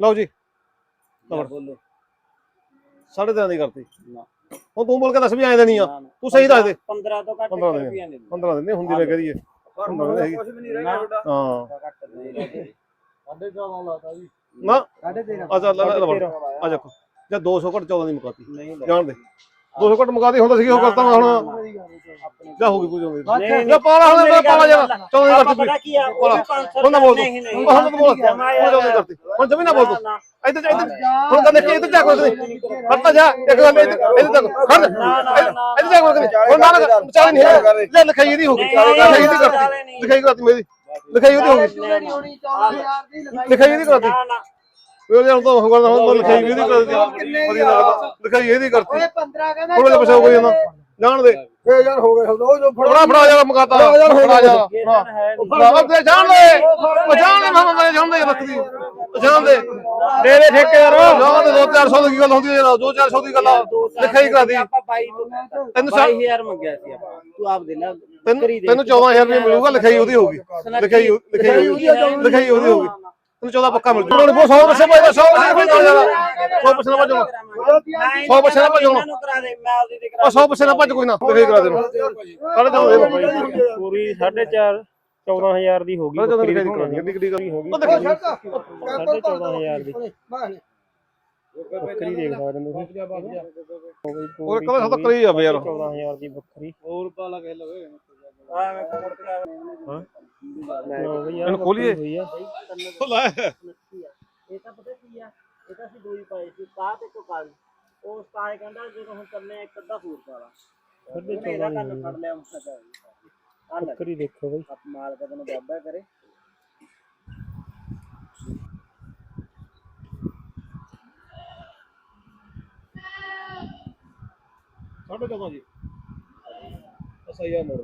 ਲਓ ਜੀ। ਲੈ ਬੋਲੋ। ਸਾਢੇ ਤਿੰਨ ਦੀ ਕਰਤੀ ਨਾ। ਹੁਣ ਤੂੰ ਬੋਲ ਕੇ ਦੱਸ ਵੀ ਐਂ ਦੇਣੀ ਆ। ਨਾ, ਨਾ। ਤੂੰ ਸਹੀ ਦੱਸ ਦੇ। 15 ਤੋਂ ਘੱਟ 15 ਦੇ। ਰੁਪਈਆ ਨਹੀਂ 15 ਦਿਨ ਨਹੀਂ ਹੁੰਦੀ ਮੈਂ। ਕੁਝ ਵੀ ਨਹੀਂ ਰਹਿ। ਗਿਆ ਤੁਹਾਡਾ। ਹਾਂ। ਘੱਟ ਨਹੀਂ ਰਹੇ ਸਾਡੇ 14 ਲਾਤਾ ਜੀ। ਨਾ। ਸਾਡੇ 13 ਆ ਚੱਲ ਲੈ ਲੈ ਆ ਜਾ ਜਾਂ 200 ਘੱਟ 14 ਦੀ ਮੁਕਾਤੀ। ਨਹੀਂ ਜਾਣ ਦੇ। 200 ਘੱਟ ਮੁਕਾਤੀ ਹੁੰਦਾ ਸੀ ਉਹ ਕਰਤਾ ਮੈਂ ਹੁਣ ਜਾ ਹੋ ਗਈ ਪੂਜ ਨਹੀਂ, ਜਾਂ ਪਾਲਾ ਹੁਣ ਮੇਰੀ ਪਾਲਾ ਜਾ। ਗੱਲ 14 ਦੀ ਆਪਾਂ ਕਰਤੀ ਪਤਾ ਕੀ ਆ ਉਹ ਪਾਲਾ। ਵੀ 500 ਹੁਣ ਨਾ ਬੋਲ ਨਹੀਂ ਨਹੀਂ ਹੁਣ ਤਾਂ ਬੋਲ ਜਮਾ ਹੁਣ 14 ਦੀ ਕਰਤੀ। ਹੁਣ ਜਮੀ ਨਾ ਬੋਲ ਤੂੰ। ਨਾ ਇੱਧਰ ਜਾ ਇੱਧਰ ਹੁਣ ਤਾਂ ਦੇਖੀ ਇੱਧਰ ਜਾ ਕੋਈ ਨਹੀਂ ਹਟਾ ਜਾ ਇੱਕ ਗੱਲ ਇੱਧਰ ਇੱਧਰ ਤੱਕ ਹਟ ਇੱਧਰ ਜਾ ਕੋਈ ਨਹੀਂ ਹੁਣ ਨਾ ਵਿਚਾਰੇ ਨਹੀਂ ਹੈਗਾ। ਲੈ ਲਿਖਾਈ ਇਹਦੀ ਹੋ ਗਈ। ਲਿਖਾਈ ਇਹਦੀ ਕਰਤੀ। ਲਿਖਾਈ ਕਰਤੀ ਮੇਰੀ। ਲਿਖਾਈ ਉਹਦੀ ਹੋ ਗਈ। ਹੋਣੀ 14000 ਦੀ ਲਿਖਾਈ ਇਹਦੀ ਕਰਤੀ। ਨਾ ਨਾ। ਉਹ ਹੁਣ ਤਾਂ ਹੋ ਗਿਆ ਹੁਣ ਲਿਖਾਈ ਇਹਦੀ ਕਰਤੀ। ਵਧੀਆ ਲੱਗਦਾ। ਲਿਖਾਈ ਇਹਦੀ ਕਰਤੀ। ਓਏ 15 ਕਹਿੰਦਾ ਥੋੜਾ ਜਿਹਾ ਪਿਛੇ ਹੋ ਗਈ ਜਾਂਦਾ ਜਾਣ ਦੇ। ਫੇਰ ਯਾਰ ਹੋ ਉਹ ਜੋ ਫੜਾ ਫੜਾ ਫੜਾ ਜਾ ਇਹ ਤਾਂ ਜਾਣ ਦੇ। ਉਹ ਜਾਣ ਦੇ ਮਾਮਾ ਮੈਂ ਜਾਣ ਦੇ ਰੱਖਦੀ ਉਹ ਜਾਣ ਦੇ। ਦੇ ਦੇ ਠੇਕੇਦਾਰ ਜਾਣ ਦੇ 2-400 ਦੀ ਗੱਲ ਹੁੰਦੀ ਹੈ 2-400 ਦੀ ਗੱਲ ਆ। ਲਿਖਾਈ ਕਰਾ ਦੀ। ਆਪਾਂ 22 ਤੈਨੂੰ ਸਾ- 22000 ਮੰਗਿਆ ਸੀ ਆਪਾਂ। ਤੂੰ ਆਪ ਦੇ ਲੈ ਤੈਨੂੰ ਤੈਨੂੰ 14000 ਰੁਪਏ ਮਿਲੂਗਾ ਲਿਖਾਈ ਉਹਦੀ ਹੋਊਗੀ। ਲਿਖਾਈ ਲਿਖਾਈ ਉਹਦੀ ਲਿਖਾਈ ਉਹਦੀ ਹੋਊਗੀ। ਤੈਨੂੰ 14 ਪੱਕਾ ਮਿਲ ਜੂਗਾ ਹੁਣ 100 ਬੱਸੇ ਭਾਈ 100 ਬੱਸੇ ਭਾਈ ਜਾਣਾ 100 ਬੱਸੇ ਨਾ ਭੱਜ। ਸੌ ਬੱਚੇ ਨਾ ਭੱਜੋ। ਨੂੰ ਕਰਾ ਦੇ ਮੈਂ ਆਪਦੀ ਤੇ ਕਰਾ ਉਹ 100 ਬੱਸੇ ਨਾ ਭੱਜ ਕੋਈ ਨਾ ਲਿਖਾਈ ਕਰਾ ਦੇ ਸਾਡੇ ਤਾਂ ਦੇ ਭਾਈ ਪੂਰੀ 4.5 14000 ਦੀ ਹੋ ਗਈ ਬੱਕਰੀ ਦੀ ਕਰਾਉਣੀ ਹੋ ਗਈ। ਉਹ ਦੇਖੋ 14000 ਦੀ। ਬੱਕਰੀ ਦੇਖ ਸਕਦੇ ਹੋ ਤੁਸੀਂ। ਹੋ ਪੂਰੀ ਕਹਿੰਦਾ ਸਭ ਕਰੀ ਜਾਵੇ ਯਾਰ। 14000 ਦੀ ਬੱਕਰੀ। ਹੋਰ ਪਾ ਲਾ ਕੇ ਲਵੇ ਆ ਮੈਂ ਕੋਡ ਕਰਾ ਯਾਰ ਇਹਨੂੰ ਖੋਲੀਏ। ਆ। ਕੀ ਆ ਇਹ ਤਾਂ ਅਸੀਂ ਦੋਈ ਪਾਏ ਸੀ ਕਾਹ ਤੇ ਕੋ ਕਾਲੀ? ਉਹ ਸਤਾਏ ਕਹਿੰਦਾ ਜਦੋਂ ਹੁਣ ਚੱਲੇ ਇੱਕ ਅੱਧਾ ਹੋਰ ਪਾ ਲਾ। ਸਾਢੇ ਉਹਨੇ ਇਹਦਾ 14 ਕੰਨ ਫੜ ਲਿਆ ਉਸ ਦਾ ਆ ਲੈ। ਬੱਕਰੀ ਦੇਖੋ ਬਈ। ਆਪ ਮਾਲ ਕਦੋਂ ਨੂੰ ਬਾਬਾ ਕਰੇ। ਸਾਡੇ ਤੋਂ ਜੀ ਅਸਾਈਆ ਮੋੜ